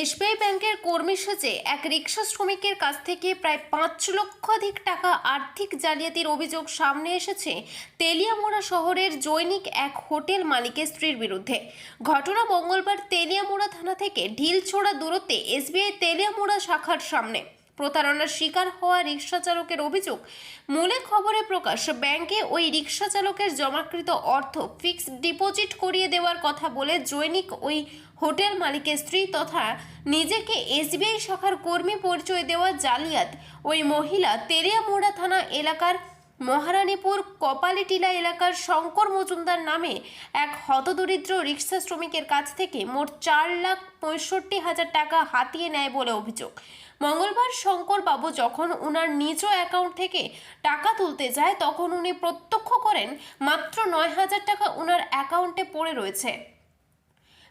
SBI ব্যাংকের কর্মী সেজে এক রিক্সা শ্রমিকের কাছ থেকে প্রায় পাঁচ লক্ষাধিক টাকা আর্থিক জালিয়াতির অভিযোগ সামনে এসেছে তেলিয়ামোড়া শহরের জৈনিক এক হোটেল মালিকের স্ত্রীর বিরুদ্ধে। ঘটনা মঙ্গলবার তেলিয়ামোড়া থানা থেকে ঢিল ছোড়া দূরত্বে এসবিআই তেলিয়ামোড়া শাখার সামনে। প্রতারণার শিকার হওয়া রিক্সা চালকের অভিযোগ। মূলে খবরে প্রকাশ, ব্যাংকে ওই রিক্সা চালকের জমাকৃত অর্থ ফিক্সড ডিপোজিট করিয়ে দেওয়ার কথা বলে জৈনিক ওই হোটেল মালিকের স্ত্রী তথা নিজেকে এসবিআই শাখার কর্মী পরিচয় দেওয়া জালিয়াত। ওই মহিলা তেরিয়ামোড়া থানা এলাকার মহারানীপুর কপালিটিলা এলাকার শঙ্কর মজুমদার নামে এক হতদরিদ্র রিক্সা শ্রমিকের কাছ থেকে মোট চার লাখ পঁয়ষট্টি হাজার টাকা হাতিয়ে নেয় বলে অভিযোগ। মঙ্গলবার শঙ্কর বাবু যখন ওনার নিজ অ্যাকাউন্ট থেকে টাকা তুলতে যায়, তখন উনি প্রত্যক্ষ করেন মাত্র নয় হাজার টাকা ওনার অ্যাকাউন্টে পড়ে রয়েছে।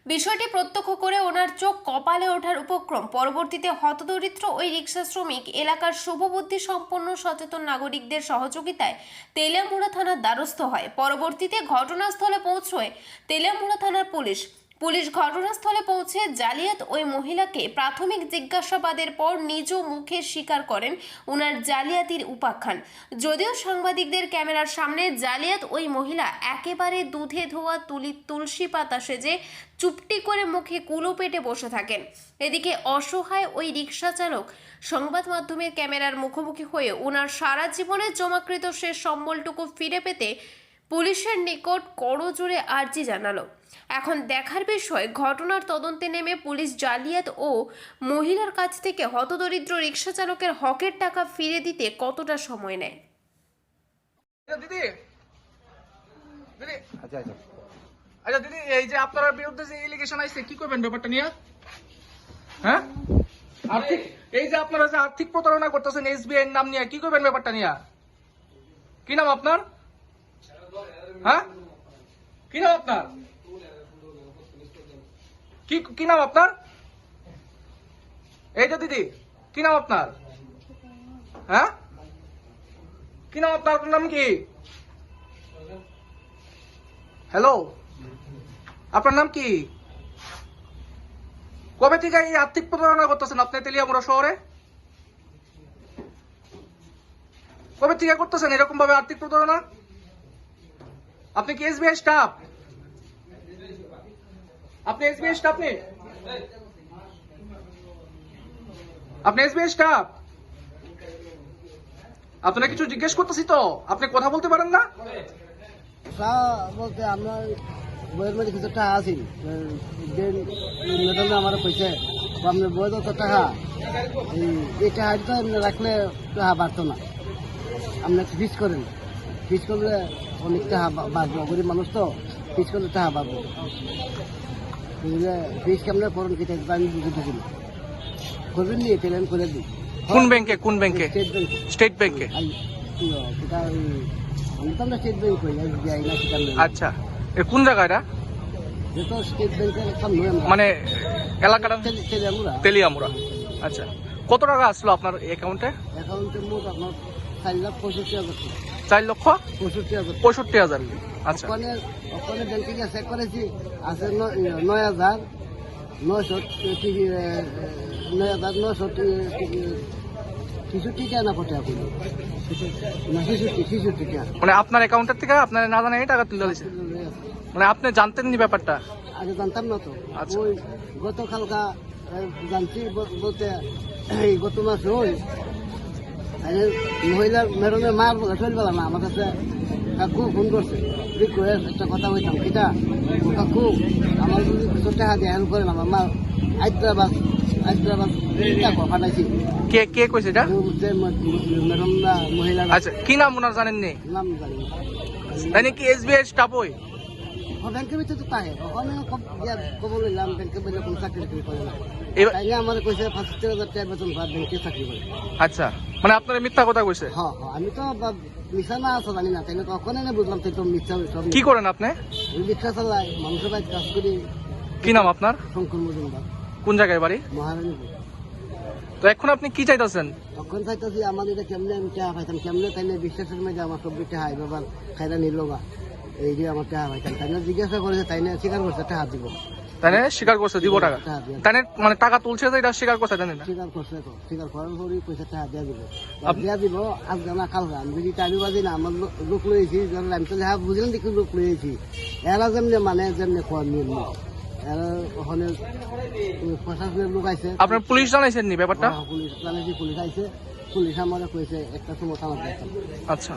বিষয়টি প্রত্যক্ষ করে ওনার চোখ কপালে ওঠার উপক্রম। পরবর্তীতে হতদরিদ্র ওই রিক্সা শ্রমিক এলাকার শুভবুদ্ধি সম্পন্ন সচেতন নাগরিকদের সহযোগিতায় তেলিয়ামুড়া থানার দ্বারস্থ হয়। পরবর্তীতে ঘটনাস্থলে পৌঁছয় তেলিয়ামুড়া থানার পুলিশ। পুলিশ ঘটনাস্থলে পৌঁছে জালিয়াত ওই মহিলাকে প্রাথমিক জিজ্ঞাসাবাদের পর নিজ মুখে স্বীকার করেন উনার জালিয়াতির উপাখ্যান। যদিও সাংবাদিকদের ক্যামেরার সামনে জালিয়াত ওই মহিলা একেবারে দুধে ধোয়া তুলি তুলসী পাতা সেজে চুপটি করে মুখে কুলো পেটে বসে থাকেন। এদিকে অসহায় ওই রিক্সা চালক সংবাদ মাধ্যমের ক্যামেরার মুখোমুখি হয়ে ওনার সারা জীবনের জমাকৃত শেষ সম্বলটুকু ফিরে পেতে পুলিশের নিকট করজোড়ে আর্জি জানালো। এখন দেখার বিষয় ঘটনার তদন্তে নেমে পুলিশ জালিয়াত ও মহিলার কাছ থেকে হতদরিদ্র রিক্সা চালকের হকের টাকা ফিরে দিতে কতটা সময় নেয়? আচ্ছা, দিদি। দিদি। আচ্ছা আচ্ছা। আচ্ছা দিদি এই যে আপনার বিরুদ্ধে যে এলিগেশন আইছে কি করবেন ব্যাপারটা নিয়ে? হ্যাঁ? আর্থিক এই যে আপনারা যে আর্থিক প্রতারণা করতেছেন এসবিআই নাম নিয়ে কি করবেন ব্যাপারটা নিয়ে? কি নাম আপনার? হ্যাঁ? কি নাম আপনার? আপনার? এই যে দিদি, কি নাম আপনার? হ্যাঁ? কি নাম আপনার? আপনার নাম কি? হ্যালো আপনার নাম কি? কবে থেকে এই আর্থিক প্রতারণা করতেছেন আপনি তেলিয়ামুড়া শহরে? কবে থেকে করতেছেন এরকম ভাবে আর্থিক প্রতারণা? আপনি কি এসবিআই স্টাফ? আপনি এসবিআই স্টাফ নেই আপনি এসবিআই স্টাফ? আপনারা কিছু জিজ্ঞেস করতেছি তো, আপনি কথা বলতে পারেন না? বলতে আমরা বইয়ের মধ্যে কিছু টাকা আছে। ম্যাডামে আমার কইছে, আপনার বই তো টাকা, এই- এই টাকা তো এমনি রাখলে টাকা বাড়তো না। আপনি ফিস করেন। ফিস করলে অনেক টাকা বা- বাড়বো গরিব মানুষ তো ফিস করলে টাকা বুঝলে ফিস কেমন করুন কি আমি বুঝতে না করবেন নি? পেমেন্ট করে দিই। কোন ব্যাংকে কোন ব্যাংকে স্টেট ব্যাংক স্টেট ব্যাংকে কি সেটা আমি তো আমরা স্টেট ব্যাংক করি এসবিআই না আচ্ছা। এ কোন জায়গা এটা? যেহেতু স্টেট ব্যাংকের মানে এলাকাটা? তেলে- তেলে আমরা আচ্ছা। কত টাকা আসলো আপনার অ্যাকাউন্টে অ্যাকাউন্টে মোট আপনার চার লাখ পঁয়ষট্টি হাজার টাকা। চার লক্ষ পঁয়ষট্টি হাজার। আচ্ছা। ওখানে ওখানে ব্যাংক থেকে চেক করেছি আছে নয় হাজার নয়শো নয় নয়শো মানে আপনার অ্যাকাউন্টের থেকে আপনার না জানা টাকা তুলে দিয়েছে? মানে আপনি জানতেন নি ব্যাপারটা? আগে জানতাম না তো। আচ্ছা। ওই গতকালকা জানছি বলতে গত মাসে ওই আরে মহিলার মেরনের মা চল না আমার কাছে কাকু ফোন করছে। তুই করে একটা কথা বলতাম কিটা? কাকু আমার যদি কিছু টাকা দিয়ে হেল্প করেন আমার মা হায়দ্রাবাদ হায়দ্রাবাদ পাঠাইছি। কে কে কইছে এটা? মেরম মহিলার আচ্ছা কি নাম ওনার জানেন নি নাম জানি না। তাই নাকি এসবিআই স্টাফ ওই? ব্যাংকের ভিতরে তো তাহে ওখানে খবর নিলাম ব্যাংকের ভিতরে কোনো চাকরি টাকরি করে না এবার তাই না আমার কইছে পঁচাত্তর হাজার টাকা বেতন পার ব্যাংকে চাকরি করে। আচ্ছা মানে আপনার মিথ্যা কথা কইছে? হ্যাঁ আমি তো বা- না আছে জানি না তাইলে কখনো না বুঝলাম তাই তো মিথ্যা কি করেন আপনি? আমি রিক্সা চালাই মানুষের বাড়ি কাজ করি। কি নাম আপনার? শঙ্কর মজুমদার। কোন জায়গায় বাড়ি? মহারানীপুর। তো এখন আপনি কি চাইতেছেন? তখন চাইতেছি আমার এটা কেমনে আমি টাকা পাইতাম কেমনে তাইলে বিশ্বাসের মধ্যে আমার সব টাকা আই বাবার নিল এই যে আমার টাকা পাইতাম তাই না? জিজ্ঞাসা করেছে তাই না স্বীকার করছে টাকা দিব। তাই না? স্বীকার করছে দিব টাকা। তাই না? মানে টাকা তুলছে তো এটা স্বীকার করছে তাই না? স্বীকার করছে তো। স্বীকার করার পরই পয়সা টাকা দিয়ে দিব। দিয়া দিব আজকে না কালকে। আমি যদি টাইম বাজি না আমার লোক লইছি যখন আমি তো হ্যাঁ বুঝলেন দেখি লোক লইছি এরা যেমনি মানে যেমনি কয় নিয়ম এরা ওখানে প্রশাসনের লোক আছে আপনার পুলিশ জানাইছেন নি ব্যাপারটা? পুলিশ জানাইছি পুলিশ আইছে। পুলিশ আমার কইছে একটা সময় আমার আচ্ছা।